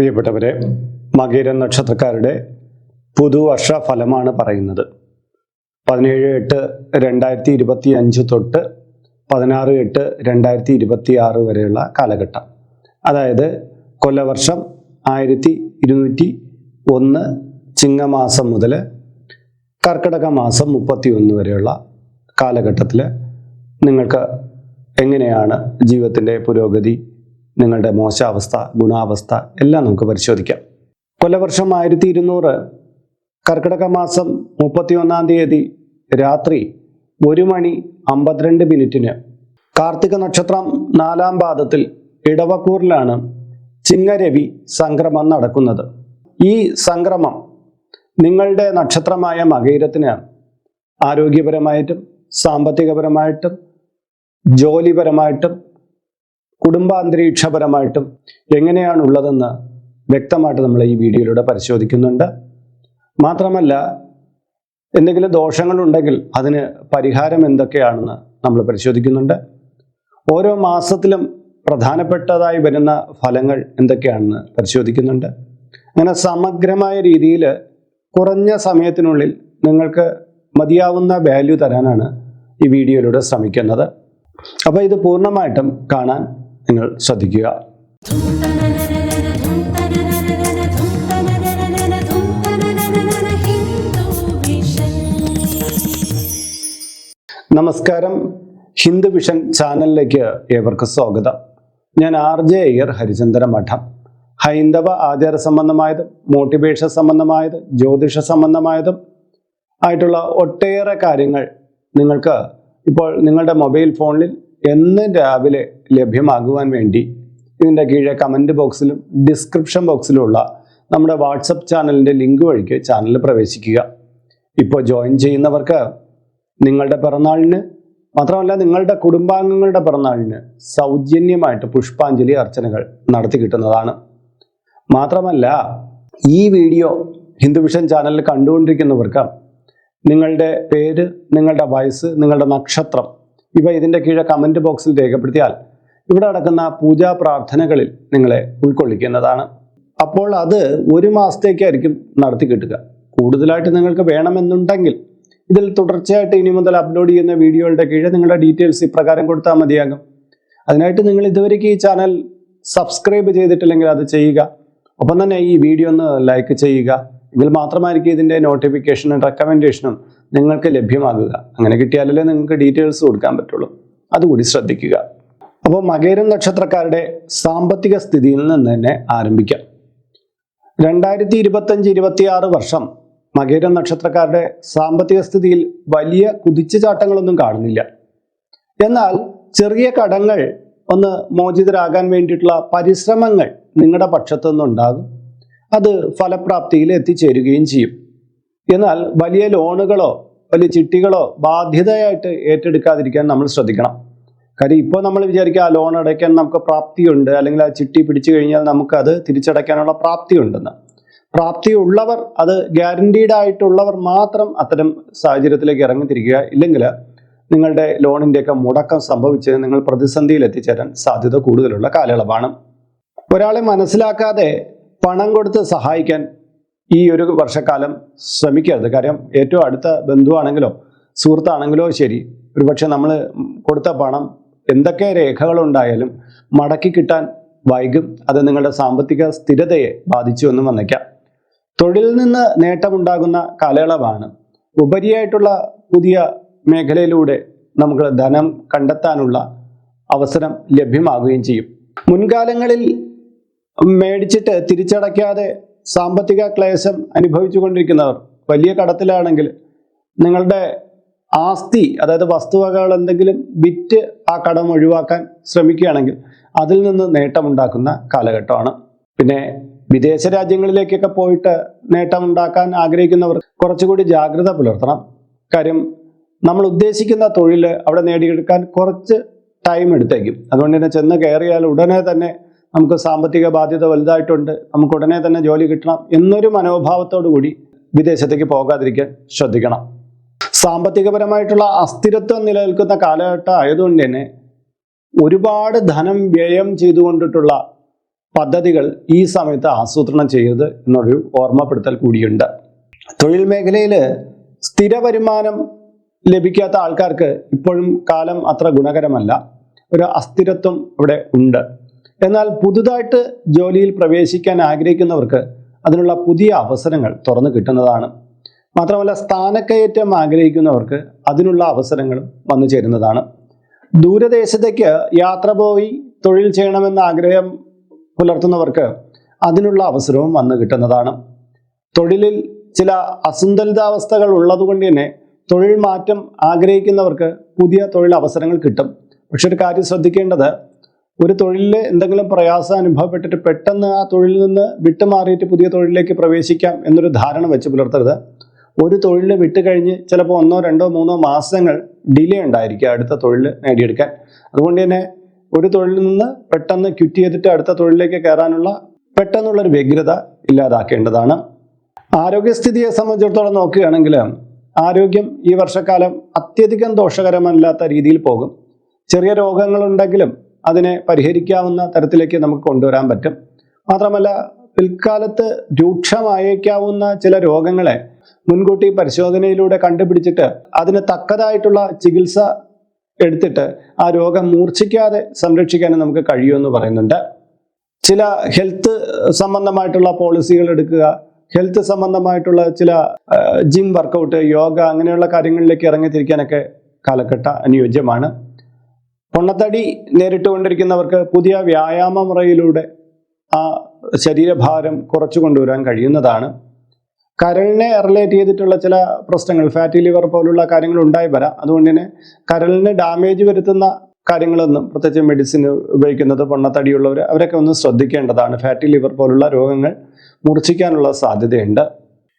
പ്രിയപ്പെട്ടവരെ മകീര നക്ഷത്രക്കാരുടെ പുതുവർഷ ഫലമാണ് പറയുന്നത്. പതിനേഴ് എട്ട് രണ്ടായിരത്തി ഇരുപത്തി അഞ്ച് തൊട്ട് പതിനാറ് എട്ട് രണ്ടായിരത്തി ഇരുപത്തി ആറ് വരെയുള്ള കാലഘട്ടം. അതായത് കൊല്ലവർഷം ആയിരത്തി ഇരുന്നൂറ്റി ഒന്ന് ചിങ്ങമാസം മുതൽ കർക്കിടക മാസം മുപ്പത്തി ഒന്ന് വരെയുള്ള കാലഘട്ടത്തിൽ നിങ്ങൾക്ക് എങ്ങനെയാണ് ജീവിതത്തിന്റെ പുരോഗതി നിങ്ങളുടെ മോശാവസ്ഥ ഗുണാവസ്ഥ എല്ലാം നമുക്ക് പരിശോധിക്കാം. കൊല്ലവർഷം ആയിരത്തി ഇരുന്നൂറ് കർക്കിടക മാസം മുപ്പത്തി ഒന്നാം തീയതി രാത്രി ഒരു മണി അമ്പത്തിരണ്ട് മിനിറ്റിന് കാർത്തിക നക്ഷത്രം നാലാം പാദത്തിൽ ഇടവക്കൂറിലാണ് ചിങ്ങരവി സംക്രമം നടക്കുന്നത്. ഈ സംക്രമം നിങ്ങളുടെ നക്ഷത്രമായ മകയിരത്തിന് ആരോഗ്യപരമായിട്ടും സാമ്പത്തികപരമായിട്ടും ജോലിപരമായിട്ടും കുടുംബാന്തരീക്ഷപരമായിട്ടും എങ്ങനെയാണുള്ളതെന്ന് വ്യക്തമായിട്ട് നമ്മൾ ഈ വീഡിയോയിലൂടെ പരിശോധിക്കുന്നുണ്ട്. മാത്രമല്ല എന്തെങ്കിലും ദോഷങ്ങളുണ്ടെങ്കിൽ അതിന് പരിഹാരം എന്തൊക്കെയാണെന്ന് നമ്മൾ പരിശോധിക്കുന്നുണ്ട്. ഓരോ മാസത്തിലും പ്രധാനപ്പെട്ടതായി വരുന്ന ഫലങ്ങൾ എന്തൊക്കെയാണെന്ന് പരിശോധിക്കുന്നുണ്ട്. അങ്ങനെ സമഗ്രമായ രീതിയിൽ കുറഞ്ഞ സമയത്തിനുള്ളിൽ നിങ്ങൾക്ക് മതിയാവുന്ന വാല്യൂ തരാനാണ് ഈ വീഡിയോയിലൂടെ ശ്രമിക്കുന്നത്. അപ്പോൾ ഇത് പൂർണമായിട്ടും കാണാൻ നിങ്ങൾ ശ്രദ്ധിക്കുക. നമസ്കാരം. ഹിന്ദു വിഷൻ ചാനലിലേക്ക് ഏവർക്ക് സ്വാഗതം. ഞാൻ ആർ ജെ അയ്യർ ഹരിചന്ദ്ര മഠം. ഹൈന്ദവ ആചാര സംബന്ധമായതും മോട്ടിവേഷൻ സംബന്ധമായതും ജ്യോതിഷ സംബന്ധമായതും ആയിട്ടുള്ള ഒട്ടേറെ കാര്യങ്ങൾ നിങ്ങൾക്ക് ഇപ്പോൾ നിങ്ങളുടെ മൊബൈൽ ഫോണിൽ എന്നും രാവിലെ ലഭ്യമാകുവാൻ വേണ്ടി ഇതിന്റെ കീഴെ കമന്റ് ബോക്സിലും ഡിസ്ക്രിപ്ഷൻ ബോക്സിലുമുള്ള നമ്മുടെ വാട്സപ്പ് ചാനലിന്റെ ലിങ്ക് വഴിക്ക് ചാനലിൽ പ്രവേശിക്കുക. ഇപ്പോൾ ജോയിൻ ചെയ്യുന്നവർക്ക് നിങ്ങളുടെ പിറന്നാളിന് മാത്രമല്ല നിങ്ങളുടെ കുടുംബാംഗങ്ങളുടെ പിറന്നാളിന് സൗജന്യമായിട്ട് പുഷ്പാഞ്ജലി അർച്ചനകൾ നടത്തി കിട്ടുന്നതാണ്. മാത്രമല്ല ഈ വീഡിയോ ഹിന്ദുവിഷൻ ചാനലിൽ കണ്ടുകൊണ്ടിരിക്കുന്നവർക്ക് നിങ്ങളുടെ പേര് നിങ്ങളുടെ വയസ്സ് നിങ്ങളുടെ നക്ഷത്രം ഇവ ഇതിന്റെ കീഴെ കമന്റ് ബോക്സിൽ രേഖപ്പെടുത്തിയാൽ ഇവിടെ നടക്കുന്ന പൂജാ പ്രാർത്ഥനകളിൽ നിങ്ങളെ ഉൾക്കൊള്ളിക്കുന്നതാണ്. അപ്പോൾ അത് ഒരു മാസത്തേക്കായിരിക്കും നടത്തി കിട്ടുക. കൂടുതലായിട്ട് നിങ്ങൾക്ക് വേണമെന്നുണ്ടെങ്കിൽ ഇതിൽ തുടർച്ചയായിട്ട് ഇനി മുതൽ അപ്ലോഡ് ചെയ്യുന്ന വീഡിയോകളുടെ കീഴെ നിങ്ങളുടെ ഡീറ്റെയിൽസ് ഇപ്രകാരം കൊടുത്താൽ മതിയാകും. അതിനായിട്ട് നിങ്ങൾ ഇതുവരേക്ക് ഈ ചാനൽ സബ്സ്ക്രൈബ് ചെയ്തിട്ടില്ലെങ്കിൽ അത് ചെയ്യുക. ഒപ്പം തന്നെ ഈ വീഡിയോ ഒന്ന് ലൈക്ക് ചെയ്യുക. എങ്കിൽ മാത്രമായിരിക്കും ഇതിന്റെ നോട്ടിഫിക്കേഷനും റെക്കമെൻഡേഷനും നിങ്ങൾക്ക് ലഭ്യമാകുക. അങ്ങനെ കിട്ടിയാലല്ലേ നിങ്ങൾക്ക് ഡീറ്റെയിൽസ് കൊടുക്കാൻ പറ്റുള്ളൂ. അതുകൂടി ശ്രദ്ധിക്കുക. അപ്പോൾ മകേരം നക്ഷത്രക്കാരുടെ സാമ്പത്തിക സ്ഥിതിയിൽ നിന്ന് തന്നെ ആരംഭിക്കാം. രണ്ടായിരത്തി ഇരുപത്തഞ്ച് ഇരുപത്തിയാറ് വർഷം മകേരം നക്ഷത്രക്കാരുടെ സാമ്പത്തിക സ്ഥിതിയിൽ വലിയ കുതിച്ചു ചാട്ടങ്ങളൊന്നും കാണുന്നില്ല. എന്നാൽ ചെറിയ കടങ്ങൾ ഒന്ന് മോചിതരാകാൻ വേണ്ടിയിട്ടുള്ള പരിശ്രമങ്ങൾ നിങ്ങളുടെ പക്ഷത്തു നിന്നുണ്ടാകും. അത് ഫലപ്രാപ്തിയിൽ എത്തിച്ചേരുകയും ചെയ്യും. എന്നാൽ വലിയ ലോണുകളോ വലിയ ചിട്ടികളോ ബാധ്യതയായിട്ട് ഏറ്റെടുക്കാതിരിക്കാൻ നമ്മൾ ശ്രദ്ധിക്കണം. കാര്യം ഇപ്പോൾ നമ്മൾ വിചാരിക്കുക ആ ലോൺ അടയ്ക്കാൻ നമുക്ക് പ്രാപ്തിയുണ്ട് അല്ലെങ്കിൽ ആ ചിട്ടി പിടിച്ചു കഴിഞ്ഞാൽ നമുക്ക് അത് തിരിച്ചടയ്ക്കാനുള്ള പ്രാപ്തിയുണ്ടെന്ന്. പ്രാപ്തിയുള്ളവർ അത് ഗ്യാരണ്ടീഡ് ആയിട്ടുള്ളവർ മാത്രം അത്തരം സാഹചര്യത്തിലേക്ക് ഇറങ്ങിത്തിരിക്കുക. ഇല്ലെങ്കിൽ നിങ്ങളുടെ ലോണിന്റെയൊക്കെ മുടക്കം സംഭവിച്ച് നിങ്ങൾ പ്രതിസന്ധിയിൽ എത്തിച്ചേരാൻ സാധ്യത കൂടുതലുള്ള കാലയളവാണ്. ഒരാളെ മനസ്സിലാക്കാതെ പണം കൊടുത്ത് സഹായിക്കാൻ ഈ ഒരു വർഷക്കാലം ശ്രമിക്കരുത്. കാര്യം ഏറ്റവും അടുത്ത ബന്ധുവാണെങ്കിലോ സുഹൃത്താണെങ്കിലോ ശരി. ഒരുപക്ഷെ നമ്മൾ കൊടുത്ത പണം എന്തൊക്കെ രേഖകളുണ്ടായാലും മടക്കി കിട്ടാൻ വൈകും. അത് നിങ്ങളുടെ സാമ്പത്തിക സ്ഥിരതയെ ബാധിച്ചു എന്നും വന്നേക്കാം. തൊഴിലിൽ നിന്ന് നേട്ടമുണ്ടാകുന്ന കാലയളവാണ്. ഉപരിയായിട്ടുള്ള പുതിയ മേഖലയിലൂടെ നമുക്ക് ധനം കണ്ടെത്താനുള്ള അവസരം ലഭ്യമാകുകയും ചെയ്യും. മുൻകാലങ്ങളിൽ മേടിച്ചിട്ട് തിരിച്ചടയ്ക്കാതെ സാമ്പത്തിക ക്ലേശം അനുഭവിച്ചുകൊണ്ടിരിക്കുന്നവർ വലിയ കടത്തിലാണെങ്കിൽ നിങ്ങളുടെ ആസ്തി അതായത് വസ്തുവകകൾ എന്തെങ്കിലും വിറ്റ് ആ കടം ഒഴിവാക്കാൻ ശ്രമിക്കുകയാണെങ്കിൽ അതിൽ നിന്ന് നേട്ടമുണ്ടാക്കുന്ന കാലഘട്ടമാണ്. പിന്നെ വിദേശ രാജ്യങ്ങളിലേക്കൊക്കെ പോയിട്ട് നേട്ടമുണ്ടാക്കാൻ ആഗ്രഹിക്കുന്നവർ കുറച്ചുകൂടി ജാഗ്രത പുലർത്തണം. കാര്യം നമ്മൾ ഉദ്ദേശിക്കുന്ന തൊഴിൽ അവിടെ നേടിയെടുക്കാൻ കുറച്ച് ടൈം എടുത്തേക്കും. അതുകൊണ്ട് തന്നെ ചെന്ന് കയറിയാൽ ഉടനെ തന്നെ നമുക്ക് സാമ്പത്തിക ബാധ്യത വലുതായിട്ടുണ്ട് നമുക്ക് ഉടനെ തന്നെ ജോലി കിട്ടണം എന്നൊരു മനോഭാവത്തോടു കൂടി വിദേശത്തേക്ക് പോകാതിരിക്കാൻ ശ്രദ്ധിക്കണം. സാമ്പത്തികപരമായിട്ടുള്ള അസ്ഥിരത്വം നിലനിൽക്കുന്ന കാലഘട്ടം ആയതുകൊണ്ട് തന്നെ ഒരുപാട് ധനം വ്യയം ചെയ്തുകൊണ്ടിട്ടുള്ള പദ്ധതികൾ ഈ സമയത്ത് ആസൂത്രണം ചെയ്യരുത് എന്നൊരു ഓർമ്മപ്പെടുത്തൽ കൂടിയുണ്ട്. തൊഴിൽ മേഖലയിൽ സ്ഥിര വരുമാനം ലഭിക്കാത്ത ആൾക്കാർക്ക് ഇപ്പോഴും കാലം അത്ര ഗുണകരമല്ല. ഒരു അസ്ഥിരത്വം ഇവിടെ ഉണ്ട്. എന്നാൽ പുതുതായിട്ട് ജോലിയിൽ പ്രവേശിക്കാൻ ആഗ്രഹിക്കുന്നവർക്ക് അതിനുള്ള പുതിയ അവസരങ്ങൾ തുറന്നു കിട്ടുന്നതാണ്. മാത്രമല്ല സ്ഥാനക്കയറ്റം ആഗ്രഹിക്കുന്നവർക്ക് അതിനുള്ള അവസരങ്ങളും വന്നു ചേരുന്നതാണ്. ദൂരദേശത്തേക്ക് യാത്ര പോയി തൊഴിൽ ചെയ്യണമെന്ന ആഗ്രഹം പുലർത്തുന്നവർക്ക് അതിനുള്ള അവസരവും വന്നു കിട്ടുന്നതാണ്. തൊഴിലിൽ ചില അസന്തുലിതാവസ്ഥകൾ ഉള്ളതുകൊണ്ട് തന്നെ തൊഴിൽ മാറ്റം ആഗ്രഹിക്കുന്നവർക്ക് പുതിയ തൊഴിൽ അവസരങ്ങൾ കിട്ടും. പക്ഷെ ഒരു കാര്യം ശ്രദ്ധിക്കേണ്ടത് ഒരു തൊഴിലിൽ എന്തെങ്കിലും പ്രയാസം അനുഭവപ്പെട്ടിട്ട് പെട്ടെന്ന് ആ തൊഴിലിൽ നിന്ന് വിട്ടുമാറിയിട്ട് പുതിയ തൊഴിലിലേക്ക് പ്രവേശിക്കാം എന്നൊരു ധാരണ വെച്ച് പുലർത്തരുത്. ഒരു തൊഴിൽ വിട്ടുകഴിഞ്ഞ് ചിലപ്പോൾ ഒന്നോ രണ്ടോ മൂന്നോ മാസങ്ങൾ ഡിലേ ഉണ്ടായിരിക്കുക അടുത്ത തൊഴിൽ നേടിയെടുക്കാൻ. അതുകൊണ്ട് തന്നെ ഒരു തൊഴിലിൽ നിന്ന് പെട്ടെന്ന് ക്വിറ്റ് ചെയ്തിട്ട് അടുത്ത തൊഴിലിലേക്ക് കയറാനുള്ള പെട്ടെന്നുള്ളൊരു വ്യഗ്രത ഇല്ലാതാക്കേണ്ടതാണ്. ആരോഗ്യസ്ഥിതിയെ സംബന്ധിച്ചിടത്തോളം നോക്കുകയാണെങ്കിൽ ആരോഗ്യം ഈ വർഷക്കാലം അത്യധികം ദോഷകരമല്ലാത്ത രീതിയിൽ പോകും. ചെറിയ രോഗങ്ങളുണ്ടെങ്കിലും അതിനെ പരിഹരിക്കാവുന്ന തരത്തിലേക്ക് നമുക്ക് കൊണ്ടുവരാൻ പറ്റും. മാത്രമല്ല പിൽക്കാലത്ത് രൂക്ഷമായേക്കാവുന്ന ചില രോഗങ്ങളെ മുൻകൂട്ടി പരിശോധനയിലൂടെ കണ്ടുപിടിച്ചിട്ട് അതിന് തക്കതായിട്ടുള്ള ചികിത്സ എടുത്തിട്ട് ആ രോഗം മൂർച്ഛിക്കാതെ സംരക്ഷിക്കാനും നമുക്ക് കഴിയുമെന്ന് പറയുന്നുണ്ട്. ചില ഹെൽത്ത് സംബന്ധമായിട്ടുള്ള പോളിസികൾ എടുക്കുക ഹെൽത്ത് സംബന്ധമായിട്ടുള്ള ചില ജിം വർക്കൗട്ട് യോഗ അങ്ങനെയുള്ള കാര്യങ്ങളിലേക്ക് ഇറങ്ങിത്തിരിക്കാനൊക്കെ കാലഘട്ട അനുയോജ്യമാണ്. പൊണ്ണത്തടി നേരിട്ടുകൊണ്ടിരിക്കുന്നവർക്ക് പുതിയ വ്യായാമ മുറയിലൂടെ ആ ശരീരഭാരം കുറച്ചു കൊണ്ടുവരാൻ കഴിയുന്നതാണ്. കരളിനെ റിലേറ്റ് ചെയ്തിട്ടുള്ള ചില പ്രശ്നങ്ങൾ ഫാറ്റി ലിവർ പോലുള്ള കാര്യങ്ങൾ ഉണ്ടായി വരാം. അതുകൊണ്ട് തന്നെ കരളിന് ഡാമേജ് വരുത്തുന്ന കാര്യങ്ങളൊന്നും പ്രത്യേകിച്ച് മെഡിസിൻ ഉപയോഗിക്കുന്നത് പൊണ്ണത്തടിയുള്ളവർ അവരൊക്കെ ഒന്ന് ശ്രദ്ധിക്കേണ്ടതാണ്. ഫാറ്റി ലിവർ പോലുള്ള രോഗങ്ങൾ മുറിച്ചിക്കാനുള്ള സാധ്യതയുണ്ട്.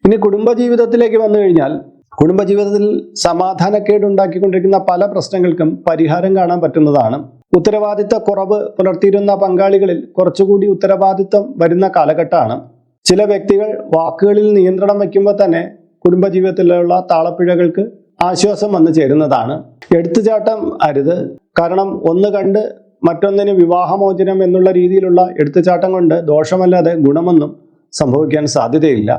ഇനി കുടുംബജീവിതത്തിലേക്ക് വന്നു കഴിഞ്ഞാൽ കുടുംബജീവിതത്തിൽ സമാധാനക്കേട് ഉണ്ടാക്കിക്കൊണ്ടിരിക്കുന്ന പല പ്രശ്നങ്ങൾക്കും പരിഹാരം കാണാൻ പറ്റുന്നതാണ്. ഉത്തരവാദിത്ത കുറവ് പുലർത്തിയിരുന്ന പങ്കാളികളിൽ കുറച്ചുകൂടി ഉത്തരവാദിത്തം വരുന്ന കാലഘട്ടമാണ്. ചില വ്യക്തികൾ വാക്കുകളിൽ നിയന്ത്രണം വയ്ക്കുമ്പോൾ തന്നെ കുടുംബജീവിതത്തിലുള്ള താളപ്പിഴകൾക്ക് ആശ്വാസം വന്നു ചേരുന്നതാണ്. എടുത്തുചാട്ടം അരുത്. കാരണം ഒന്ന് കണ്ട് മറ്റൊന്നിന് വിവാഹമോചനം എന്നുള്ള രീതിയിലുള്ള എടുത്തുചാട്ടം കൊണ്ട് ദോഷമല്ലാതെ ഗുണമൊന്നും സംഭവിക്കാൻ സാധ്യതയില്ല.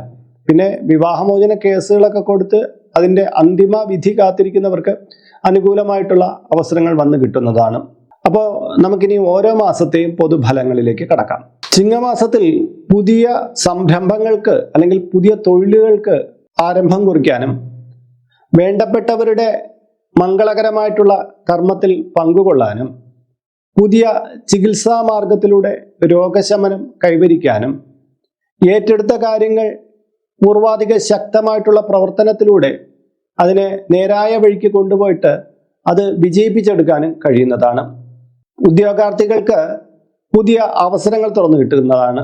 പിന്നെ വിവാഹമോചന കേസുകളൊക്കെ കൊടുത്ത് അതിന്റെ അന്തിമ വിധി കാത്തിരിക്കുന്നവർക്ക് അനുകൂലമായിട്ടുള്ള അവസരങ്ങൾ വന്നു കിട്ടുന്നതാണ്. അപ്പോൾ നമുക്കിനി ഓരോ മാസത്തെയും പൊതുഫലങ്ങളിലേക്ക് കടക്കാം. ചിങ്ങമാസത്തിൽ പുതിയ സംരംഭങ്ങൾക്ക് അല്ലെങ്കിൽ പുതിയ തൊഴിലുകൾക്ക് ആരംഭം കുറിക്കാനും വേണ്ടപ്പെട്ടവരുടെ മംഗളകരമായിട്ടുള്ള കർമ്മത്തിൽ പങ്കുകൊള്ളാനും പുതിയ ചികിത്സാ മാർഗത്തിലൂടെ രോഗശമനം കൈവരിക്കാനും ഏറ്റെടുത്ത കാര്യങ്ങൾ പൂർവാധിക ശക്തമായിട്ടുള്ള പ്രവർത്തനത്തിലൂടെ അതിനെ നേരായ വഴിക്ക് കൊണ്ടുപോയിട്ട് അത് വിജയിപ്പിച്ചെടുക്കാനും കഴിയുന്നതാണ്. ഉദ്യോഗാർത്ഥികൾക്ക് പുതിയ അവസരങ്ങൾ തുറന്നു കിട്ടുന്നതാണ്.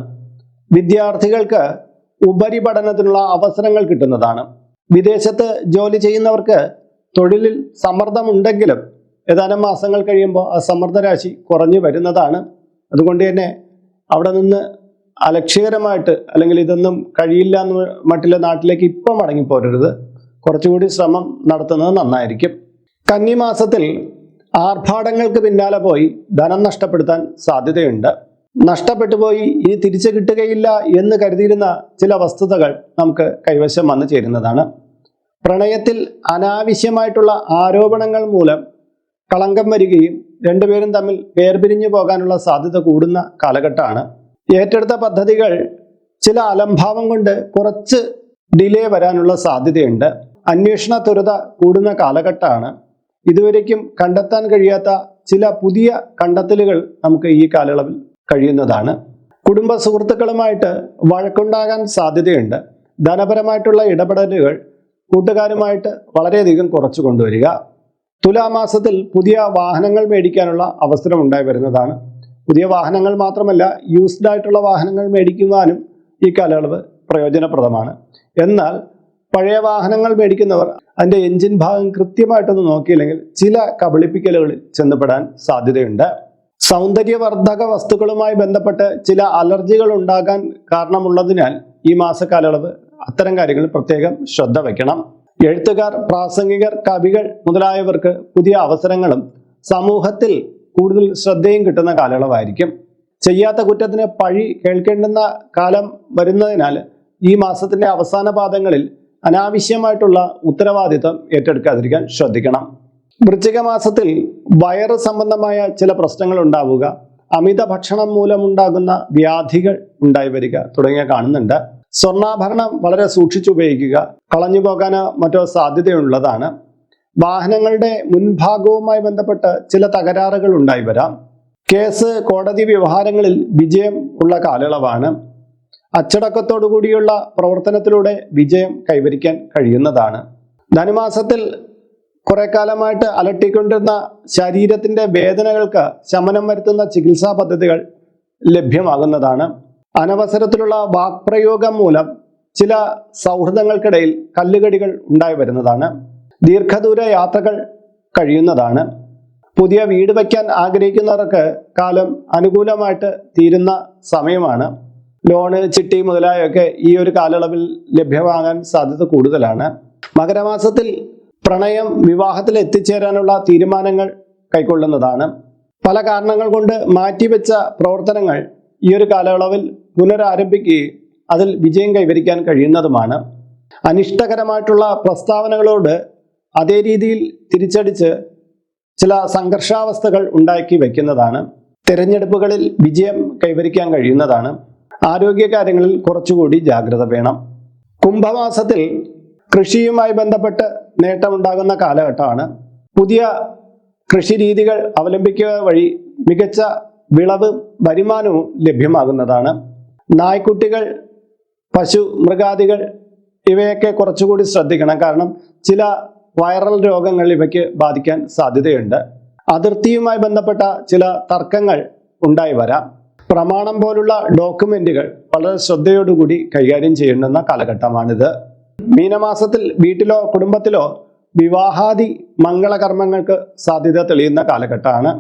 വിദ്യാർത്ഥികൾക്ക് ഉപരിപഠനത്തിനുള്ള അവസരങ്ങൾ കിട്ടുന്നതാണ്. വിദേശത്ത് ജോലി ചെയ്യുന്നവർക്ക് തൊഴിലിൽ സമ്മർദ്ദമുണ്ടെങ്കിലും ഏതാനും മാസങ്ങൾ കഴിയുമ്പോൾ ആ സമ്മർദ്ദരാശി കുറഞ്ഞു വരുന്നതാണ്. അതുകൊണ്ട് തന്നെ അവിടെ നിന്ന് അലക്ഷ്യകരമായിട്ട് അല്ലെങ്കിൽ ഇതൊന്നും കഴിയില്ല എന്ന് മറ്റുള്ള നാട്ടിലേക്ക് ഇപ്പം മടങ്ങിപ്പോരരുത്. കുറച്ചുകൂടി ശ്രമം നടത്തുന്നത് നന്നായിരിക്കും. കന്നിമാസത്തിൽ ആർഭാടങ്ങൾക്ക് പിന്നാലെ പോയി ധനം നഷ്ടപ്പെടുത്താൻ സാധ്യതയുണ്ട്. നഷ്ടപ്പെട്ടു പോയി ഇനി തിരിച്ചു കിട്ടുകയില്ല എന്ന് കരുതിയിരുന്ന ചില വസ്തുതകൾ നമുക്ക് കൈവശം വന്നു ചേരുന്നതാണ്. പ്രണയത്തിൽ അനാവശ്യമായിട്ടുള്ള ആരോപണങ്ങൾ മൂലം കളങ്കം വരികയും രണ്ടുപേരും തമ്മിൽ വേർപിരിഞ്ഞു പോകാനുള്ള സാധ്യത കൂടുന്ന കാലഘട്ടമാണ്. ഏറ്റെടുത്ത പദ്ധതികൾ ചില അലംഭാവം കൊണ്ട് കുറച്ച് ഡിലേ വരാനുള്ള സാധ്യതയുണ്ട്. അന്വേഷണ ത്വരത കൂടുന്ന കാലഘട്ടമാണ്. ഇതുവരേക്കും കണ്ടെത്താൻ കഴിയാത്ത ചില പുതിയ കണ്ടെത്തലുകൾ നമുക്ക് ഈ കാലയളവിൽ കഴിയുന്നതാണ്. കുടുംബ സുഹൃത്തുക്കളുമായിട്ട് വഴക്കുണ്ടാകാൻ സാധ്യതയുണ്ട്. ധനപരമായിട്ടുള്ള ഇടപെടലുകൾ കൂട്ടുകാരുമായിട്ട് വളരെയധികം കുറച്ചു കൊണ്ടുവരിക. തുലാമാസത്തിൽ പുതിയ വാഹനങ്ങൾ മേടിക്കാനുള്ള അവസരം ഉണ്ടായി വരുന്നതാണ്. പുതിയ വാഹനങ്ങൾ മാത്രമല്ല യൂസ്ഡ് ആയിട്ടുള്ള വാഹനങ്ങൾ മേടിക്കുവാനും ഈ കാലയളവ് പ്രയോജനപ്രദമാണ്. എന്നാൽ പഴയ വാഹനങ്ങൾ മേടിക്കുന്നവർ അതിന്റെ എഞ്ചിൻ ഭാഗം കൃത്യമായിട്ടൊന്ന് നോക്കിയില്ലെങ്കിൽ ചില കബളിപ്പിക്കലുകളിൽ ചെന്നപ്പെടാൻ സാധ്യതയുണ്ട്. സൗന്ദര്യവർദ്ധക വസ്തുക്കളുമായി ബന്ധപ്പെട്ട് ചില അലർജികൾ ഉണ്ടാകാൻ കാരണമുള്ളതിനാൽ ഈ മാസക്കാലയളവ് അത്തരം കാര്യങ്ങൾ പ്രത്യേകം ശ്രദ്ധ വയ്ക്കണം എഴുത്തുകാർ പ്രാസംഗികർ കവികൾ മുതലായവർക്ക് പുതിയ അവസരങ്ങളും സമൂഹത്തിൽ കൂടുതൽ ശ്രദ്ധയും കിട്ടുന്ന കാലയളവായിരിക്കും. ചെയ്യാത്ത കുറ്റത്തിന് പഴി കേൾക്കേണ്ടുന്ന കാലം വരുന്നതിനാൽ ഈ മാസത്തിന്റെ അവസാന പാദങ്ങളിൽ അനാവശ്യമായിട്ടുള്ള ഉത്തരവാദിത്തം ഏറ്റെടുക്കാതിരിക്കാൻ ശ്രദ്ധിക്കണം. വൃശ്ചിക മാസത്തിൽ വയറ് സംബന്ധമായ ചില പ്രശ്നങ്ങൾ ഉണ്ടാവുക അമിത ഭക്ഷണം മൂലമുണ്ടാകുന്ന വ്യാധികൾ ഉണ്ടായി വരിക തുടങ്ങിയ കാണുന്നുണ്ട്. സ്വർണാഭരണം വളരെ സൂക്ഷിച്ചുപയോഗിക്കുക കളഞ്ഞു പോകാനോ മറ്റോ സാധ്യതയുള്ളതാണ്. വാഹനങ്ങളുടെ മുൻഭാഗവുമായി ബന്ധപ്പെട്ട് ചില തകരാറുകൾ ഉണ്ടായി വരാം. കേസ് കോടതി വ്യവഹാരങ്ങളിൽ വിജയം ഉള്ള കാലയളവാണ്. അച്ചടക്കത്തോടു കൂടിയുള്ള പ്രവർത്തനത്തിലൂടെ വിജയം കൈവരിക്കാൻ കഴിയുന്നതാണ്. ധനുമാസത്തിൽ കുറെ കാലമായിട്ട് അലട്ടിക്കൊണ്ടിരുന്ന ശരീരത്തിന്റെ വേദനകൾക്ക് ശമനം വരുത്തുന്ന ചികിത്സാ പദ്ധതികൾ ലഭ്യമാകുന്നതാണ്. അനവസരത്തിലുള്ള വാക്പ്രയോഗം മൂലം ചില സൗഹൃദങ്ങൾക്കിടയിൽ കല്ലുകടികൾ ഉണ്ടായി വരുന്നതാണ്. ദീർഘദൂര യാത്രകൾ കഴിയുന്നതാണ്. പുതിയ വീട് വയ്ക്കാൻ ആഗ്രഹിക്കുന്നവർക്ക് കാലം അനുകൂലമായിട്ട് തീരുന്ന സമയമാണ്. ലോണ് ചിട്ടി മുതലായൊക്കെ ഈ ഒരു കാലയളവിൽ ലഭ്യമാകാൻ സാധ്യത കൂടുതലാണ്. മകരമാസത്തിൽ പ്രണയം വിവാഹത്തിൽ എത്തിച്ചേരാനുള്ള തീരുമാനങ്ങൾ കൈക്കൊള്ളുന്നതാണ്. പല കാരണങ്ങൾ കൊണ്ട് മാറ്റിവെച്ച പ്രവർത്തനങ്ങൾ ഈ ഒരു കാലയളവിൽ പുനരാരംഭിക്കുകയും അതിൽ വിജയം കൈവരിക്കാൻ കഴിയുന്നതുമാണ്. അനിഷ്ടകരമായിട്ടുള്ള പ്രസ്താവനകളോട് അതേ രീതിയിൽ തിരിച്ചടിച്ച് ചില സംഘർഷാവസ്ഥകൾ ഉണ്ടാക്കി വയ്ക്കുന്നതാണ് തിരഞ്ഞെടുപ്പുകളിൽ വിജയം കൈവരിക്കാൻ കഴിയുന്നതാണ്. ആരോഗ്യ കാര്യങ്ങളിൽ കുറച്ചുകൂടി ജാഗ്രത വേണം. കുംഭമാസത്തിൽ കൃഷിയുമായി ബന്ധപ്പെട്ട് നേട്ടമുണ്ടാകുന്ന കാലഘട്ടമാണ്. പുതിയ കൃഷി രീതികൾ അവലംബിക്കുക വഴി മികച്ച വിളവ് വരുമാനവും ലഭ്യമാകുന്നതാണ്. നായ്ക്കുട്ടികൾ പശു മൃഗാദികൾ ഇവയൊക്കെ കുറച്ചുകൂടി ശ്രദ്ധിക്കണം. കാരണം ചില വൈറൽ രോഗങ്ങൾ ഇവയ്ക്ക് ബാധിക്കാൻ സാധ്യതയുണ്ട്. അതിർത്തിയുമായി ബന്ധപ്പെട്ട ചില തർക്കങ്ങൾ ഉണ്ടായി വരാം. പ്രമാണം പോലുള്ള ഡോക്യുമെന്റുകൾ വളരെ ശ്രദ്ധയോടുകൂടി കൈകാര്യം ചെയ്യേണ്ടുന്ന കാലഘട്ടമാണിത്. മീനമാസത്തിൽ വീട്ടിലോ കുടുംബത്തിലോ വിവാഹാദി മംഗളകർമ്മങ്ങൾക്ക് സാധ്യത തെളിയുന്ന കാലഘട്ടമാണ്.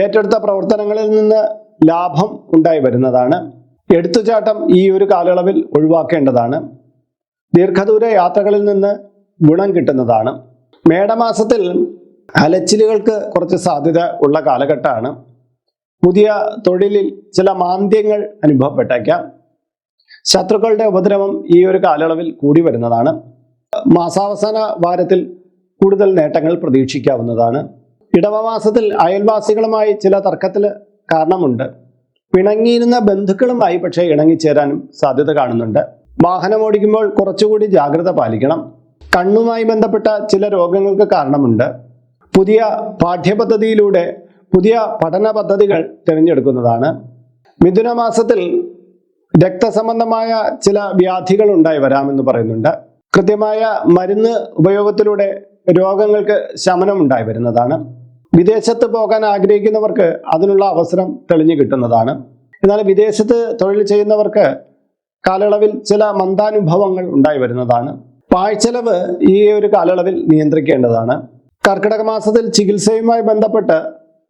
ഏറ്റെടുത്ത പ്രവർത്തനങ്ങളിൽ നിന്ന് ലാഭം ഉണ്ടായി വരുന്നതാണ്. എടുത്തുചാട്ടം ഈ ഒരു കാലയളവിൽ ഒഴിവാക്കേണ്ടതാണ്. ദീർഘദൂര യാത്രകളിൽ നിന്ന് ഗുണം കിട്ടുന്നതാണ്. മേടമാസത്തിൽ അലച്ചിലുകൾക്ക് കുറച്ച് സാധ്യത ഉള്ള കാലഘട്ടമാണ്. പുതിയ തൊഴിലിൽ ചില മാന്ദ്യങ്ങൾ അനുഭവപ്പെട്ടേക്കാം. ശത്രുക്കളുടെ ഉപദ്രവം ഈ ഒരു കാലയളവിൽ കൂടി വരുന്നതാണ്. മാസാവസാന വാരത്തിൽ കൂടുതൽ നേട്ടങ്ങൾ പ്രതീക്ഷിക്കാവുന്നതാണ്. ഇടവമാസത്തിൽ അയൽവാസികളുമായി ചില തർക്കത്തിൽ കാരണമുണ്ട്. പിണങ്ങിയിരുന്ന ബന്ധുക്കളുമായി പക്ഷേ ഇണങ്ങിച്ചേരാനും സാധ്യത കാണുന്നുണ്ട്. വാഹനം ഓടിക്കുമ്പോൾ കുറച്ചുകൂടി ജാഗ്രത പാലിക്കണം. കണ്ണുമായി ബന്ധപ്പെട്ട ചില രോഗങ്ങൾക്ക് കാരണമുണ്ട്. പുതിയ പാഠ്യപദ്ധതിയിലൂടെ പുതിയ പഠന പദ്ധതികൾ തിരഞ്ഞെടുക്കുന്നതാണ്. മിഥുന മാസത്തിൽ രക്തസംബന്ധമായ ചില വ്യാധികൾ ഉണ്ടായി വരാമെന്ന് പറയുന്നുണ്ട്. കൃത്യമായ മരുന്ന് ഉപയോഗത്തിലൂടെ രോഗങ്ങൾക്ക് ശമനം ഉണ്ടായി വരുന്നതാണ്. വിദേശത്ത് പോകാൻ ആഗ്രഹിക്കുന്നവർക്ക് അതിനുള്ള അവസരം തെളിഞ്ഞു കിട്ടുന്നതാണ്. എന്നാൽ വിദേശത്ത് തൊഴിൽ ചെയ്യുന്നവർക്ക് കാലയളവിൽ ചില മന്ദാനുഭവങ്ങൾ ഉണ്ടായി വരുന്നതാണ്. പാഴ്ചെലവ് ഈ ഒരു കാലയളവിൽ നിയന്ത്രിക്കേണ്ടതാണ്. കർക്കിടക മാസത്തിൽ ചികിത്സയുമായി ബന്ധപ്പെട്ട്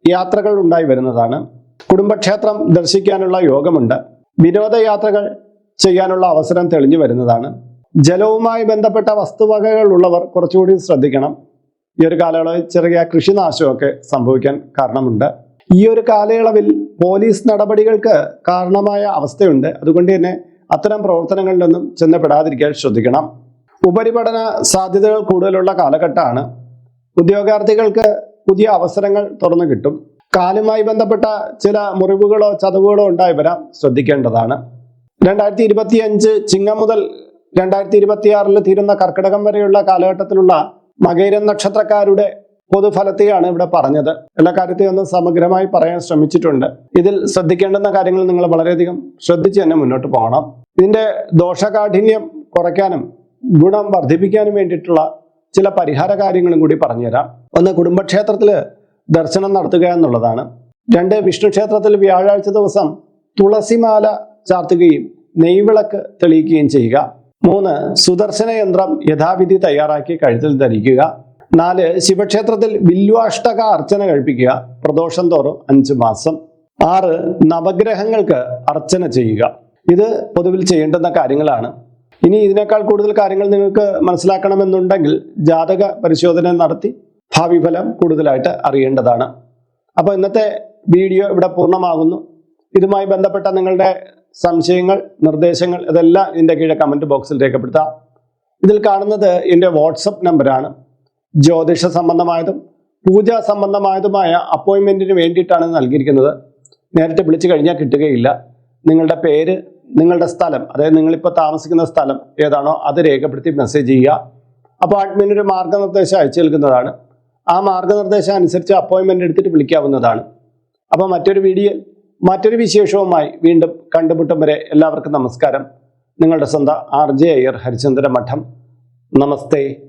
യാത്രകൾ ഉണ്ടായി വരുന്നതാണ്. കുടുംബക്ഷേത്രം ദർശിക്കാനുള്ള യോഗമുണ്ട്. വിനോദയാത്രകൾ ചെയ്യാനുള്ള അവസരം തെളിഞ്ഞു വരുന്നതാണ്. ജലവുമായി ബന്ധപ്പെട്ട വസ്തുവകകൾ ഉള്ളവർ കുറച്ചുകൂടി ശ്രദ്ധിക്കണം. ഈ ഒരു കാലയളവിൽ ചെറിയ കൃഷിനാശമൊക്കെ സംഭവിക്കാൻ കാരണമുണ്ട്. ഈ ഒരു കാലയളവിൽ പോലീസ് നടപടികൾക്ക് കാരണമായ അവസ്ഥയുണ്ട്. അതുകൊണ്ട് തന്നെ അത്തരം പ്രവർത്തനങ്ങളിലൊന്നും ചെന്നപ്പെടാതിരിക്കാൻ ശ്രദ്ധിക്കണം. ഉപരിപഠന സാധ്യതകൾ കൂടുതലുള്ള കാലഘട്ടമാണ്. ഉദ്യോഗാർത്ഥികൾക്ക് പുതിയ അവസരങ്ങൾ തുറന്നു കിട്ടും. കാലുമായി ബന്ധപ്പെട്ട ചില മുറിവുകളോ ചതവുകളോ ഉണ്ടായി വരാം ശ്രദ്ധിക്കേണ്ടതാണ്. രണ്ടായിരത്തി ഇരുപത്തി അഞ്ച് ചിങ്ങം മുതൽ രണ്ടായിരത്തി ഇരുപത്തിയാറിൽ തീരുന്ന കർക്കിടകം വരെയുള്ള കാലഘട്ടത്തിലുള്ള മകേരം നക്ഷത്രക്കാരുടെ പൊതുഫലത്തെയാണ് ഇവിടെ പറഞ്ഞത്. എല്ലാ കാര്യത്തെയും ഒന്ന് സമഗ്രമായി പറയാൻ ശ്രമിച്ചിട്ടുണ്ട്. ഇതിൽ ശ്രദ്ധിക്കേണ്ടുന്ന കാര്യങ്ങൾ നിങ്ങൾ വളരെയധികം ശ്രദ്ധിച്ച് തന്നെ മുന്നോട്ട് പോകണം. ഇതിന്റെ ദോഷകാഠിന്യം കുറയ്ക്കാനും ഗുണം വർദ്ധിപ്പിക്കാനും വേണ്ടിയിട്ടുള്ള ചില പരിഹാര കാര്യങ്ങളും കൂടി പറഞ്ഞുതരാം. ഒന്ന് കുടുംബക്ഷേത്രത്തിൽ ദർശനം നടത്തുക എന്നുള്ളതാണ്. രണ്ട് വിഷ്ണുക്ഷേത്രത്തിൽ വ്യാഴാഴ്ച ദിവസം തുളസിമാല ചാർത്തുകയും നെയ്വിളക്ക് തെളിയിക്കുകയും ചെയ്യുക. മൂന്ന് സുദർശന യന്ത്രം യഥാവിധി തയ്യാറാക്കി കഴുത്തിൽ ധരിക്കുക. നാല് ശിവക്ഷേത്രത്തിൽ വില്വാഷ്ടക അർച്ചന കഴിപ്പിക്കുക പ്രദോഷം തോറും അഞ്ച് മാസം. ആറ് നവഗ്രഹങ്ങൾക്ക് അർച്ചന ചെയ്യുക. ഇത് പൊതുവിൽ ചെയ്യേണ്ടുന്ന കാര്യങ്ങളാണ്. ഇനി ഇതിനേക്കാൾ കൂടുതൽ കാര്യങ്ങൾ നിങ്ങൾക്ക് മനസ്സിലാക്കണമെന്നുണ്ടെങ്കിൽ ജാതക പരിശോധന നടത്തി ഭാവി ഫലം കൂടുതലായിട്ട് അറിയേണ്ടതാണ്. അപ്പോൾ ഇന്നത്തെ വീഡിയോ ഇവിടെ പൂർണമാകുന്നു. ഇതുമായി ബന്ധപ്പെട്ട നിങ്ങളുടെ സംശയങ്ങൾ നിർദ്ദേശങ്ങൾ ഇതെല്ലാം ഇതിന്റെ കീഴെ കമന്റ് ബോക്സിൽ രേഖപ്പെടുത്താം. ഇതിൽ കാണുന്നത് എന്റെ വാട്സപ്പ് നമ്പറാണ് ജ്യോതിഷ സംബന്ധമായതും പൂജാ സംബന്ധമായതുമായ അപ്പോയിൻമെന്റിന് വേണ്ടിയിട്ടാണ് നൽകിയിരിക്കുന്നത്. നേരിട്ട് വിളിച്ചു കഴിഞ്ഞാൽ കിട്ടുകയില്ല. നിങ്ങളുടെ പേര് നിങ്ങളുടെ സ്ഥലം അതായത് നിങ്ങളിപ്പോൾ താമസിക്കുന്ന സ്ഥലം ഏതാണോ അത് രേഖപ്പെടുത്തി മെസ്സേജ് ചെയ്യുക. അപ്പോൾ അഡ്മിൻ ഒരു മാർഗനിർദ്ദേശം അയച്ചു നൽകുന്നതാണ്. ആ മാർഗനിർദ്ദേശം അനുസരിച്ച് അപ്പോയിൻമെന്റ് എടുത്തിട്ട് വിളിക്കാവുന്നതാണ്. അപ്പോൾ മറ്റൊരു വീഡിയോ മറ്റൊരു വിശേഷവുമായി വീണ്ടും കണ്ടുമുട്ടും വരെ എല്ലാവർക്കും നമസ്കാരം. നിങ്ങളുടെ സ്വന്തം ആർ ജെ അയ്യർ ഹരിചന്ദ്ര മഠം നമസ്തേ.